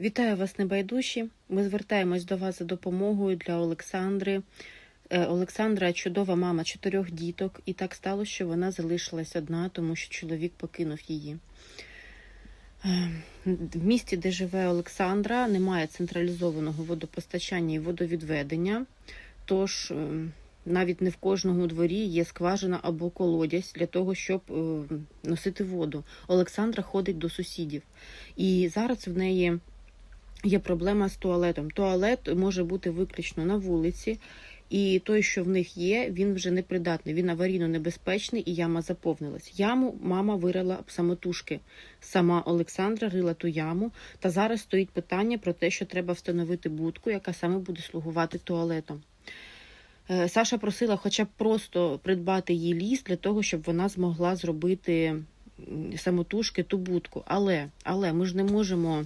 Вітаю вас, небайдужі. Ми звертаємось до вас за допомогою для Олександри. Е, Олександра чудова мама чотирьох діток, і так сталося, що вона залишилась одна, тому що чоловік покинув її. Е, В місті, де живе Олександра, немає централізованого водопостачання і водовідведення. Тож е, навіть не в кожному дворі є скважина або колодязь для того, щоб носити воду. Олександра ходить до сусідів. І зараз в неї є проблема з туалетом. Туалет може бути виключно на вулиці, і той, що в них є, він вже непридатний. Він аварійно небезпечний, і яма заповнилась. Яму мама вирила самотужки. Сама Олександра рила ту яму. Та зараз стоїть питання про те, що треба встановити будку, яка саме буде слугувати туалетом. Е, Саша просила хоча б просто придбати їй ліс для того, щоб вона змогла зробити самотужки ту будку. Але, але ми ж не можемо